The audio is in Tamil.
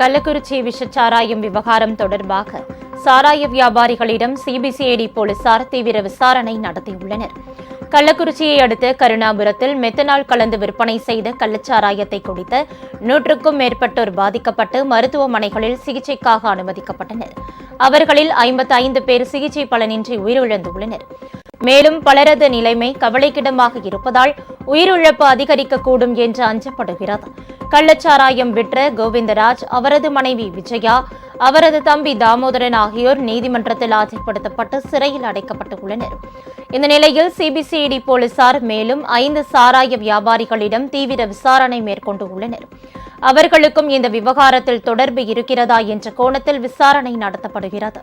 கள்ளக்குறிச்சி விஷச்சாராயம் விவகாரம் தொடர்பாக சாராய வியாபாரிகளிடம் சிபிசிஐடி போலீசார் தீவிர விசாரணை நடத்தியுள்ளனர். கள்ளக்குறிச்சியை அடுத்த கருணாபுரத்தில் மெத்தனால் கலந்து விற்பனை செய்த கள்ளச்சாராயத்தை குடித்த நூற்றுக்கும் மேற்பட்டோர் பாதிக்கப்பட்டு மருத்துவமனைகளில் சிகிச்சைக்காக அனுமதிக்கப்பட்டனர். அவர்களில் ஐம்பத்தைந்து பேர் சிகிச்சை பலனின்றி உயிரிழந்துள்ளனர். மேலும் பலரது நிலைமை கவலைக்கிடமாக இருப்பதால் உயிரிழப்பு அதிகரிக்கக்கூடும் என்று அஞ்சப்படுகிறது. கள்ளச்சாராயம் விற்ற கோவிந்தராஜ் அவரது மனைவி விஜயா அவரது தம்பி தாமோதரன் ஆகியோர் நீதிமன்றத்தில் ஆஜர்படுத்தப்பட்டு சிறையில் அடைக்கப்பட்டுள்ளனர். இந்த நிலையில் சிபிசிஐடி போலீசார் மேலும் ஐந்து சாராய வியாபாரிகளிடம் தீவிர விசாரணை மேற்கொண்டு உள்ளனர். அவர்களுக்கும் இந்த விவகாரத்தில் தொடர்பு இருக்கிறதா என்ற கோணத்தில் விசாரணை நடத்தப்படுகிறது.